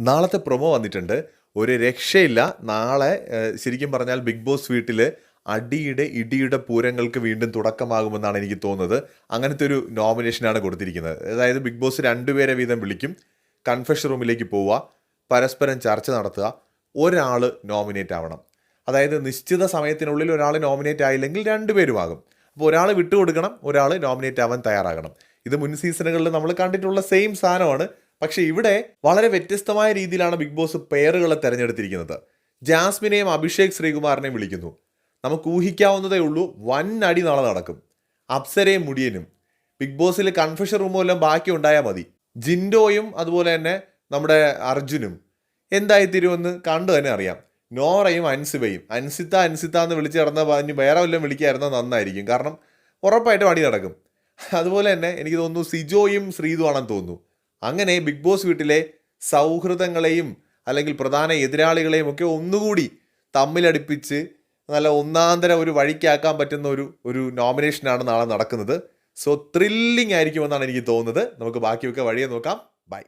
നാളത്തെ പ്രൊമോ വന്നിട്ടുണ്ട്. ഒരു രക്ഷയില്ല. നാളെ ശരിക്കും പറഞ്ഞാൽ ബിഗ് ബോസ് വീട്ടിൽ അടിയുടെ ഇടിയുടെ പൂരങ്ങൾക്ക് വീണ്ടും തുടക്കമാകുമെന്നാണ് എനിക്ക് തോന്നുന്നത്. അങ്ങനത്തെ ഒരു നോമിനേഷനാണ് കൊടുത്തിരിക്കുന്നത്. അതായത് ബിഗ് ബോസ് രണ്ടുപേരെ വീതം വിളിക്കും. കൺഫെഷൻ റൂമിലേക്ക് പോവുക. പരസ്പരം ചർച്ച നടത്തുക. ഒരാൾ നോമിനേറ്റ് ആവണം. അതായത് നിശ്ചിത സമയത്തിനുള്ളിൽ ഒരാൾ നോമിനേറ്റ് ആയില്ലെങ്കിൽ രണ്ടുപേരും ആകും അപ്പോൾ ഒരാൾ വിട്ടുകൊടുക്കണം ഒരാൾ നോമിനേറ്റ് ആവാൻ തയ്യാറാകണം. ഇത് മുൻ സീസണുകളിൽ നമ്മൾ കണ്ടിട്ടുള്ള സെയിം സാധനമാണ്. പക്ഷേ ഇവിടെ വളരെ വ്യത്യസ്തമായ രീതിയിലാണ് ബിഗ് ബോസ് പേരുകളെ തിരഞ്ഞെടുത്തിരിക്കുന്നത്. ജാസ്മിനെയും അഭിഷേക് ശ്രീകുമാറിനെയും വിളിക്കുന്നു. നമുക്ക് ഊഹിക്കാവുന്നതേ ഉള്ളൂ വൻ അടി നാളെ നടക്കും. അപ്സരയും മുടിയനും. ബിഗ് ബോസിൽ കൺഫഷൻ റൂമെല്ലാം ബാക്കി ഉണ്ടായാൽ മതി. ജിൻഡോയും അതുപോലെ തന്നെ നമ്മുടെ അർജുനും. എന്തായി തീരുമെന്ന് കണ്ടു തന്നെ അറിയാം. നോറയും അൻസിബയും. അൻസിത്ത അൻസിത്ത എന്ന് വിളിച്ച് നടന്ന പറഞ്ഞ് വേറെ വല്ലതും വിളിക്കായിരുന്നത് നന്നായിരിക്കും. കാരണം ഉറപ്പായിട്ടും അടി നടക്കും. അതുപോലെ തന്നെ എനിക്ക് തോന്നുന്നു സിജോയും ശ്രീതു ആണെന്ന് തോന്നുന്നു. അങ്ങനെ ബിഗ് ബോസ് വീട്ടിലെ സൗഹൃദങ്ങളെയും അല്ലെങ്കിൽ പ്രധാന എതിരാളികളെയും ഒക്കെ ഒന്നുകൂടി തമ്മിലടിപ്പിച്ച് നല്ല ഒന്നാന്തര ഒരു വഴിക്കാക്കാൻ പറ്റുന്ന ഒരു ഒരു നോമിനേഷനാണ് നാളെ നടക്കുന്നത്. സോ ത്രില്ലിംഗ് ആയിരിക്കുമെന്നാണ് എനിക്ക് തോന്നുന്നത്. നമുക്ക് ബാക്കിയൊക്കെ വഴിയെ നോക്കാം. ബൈ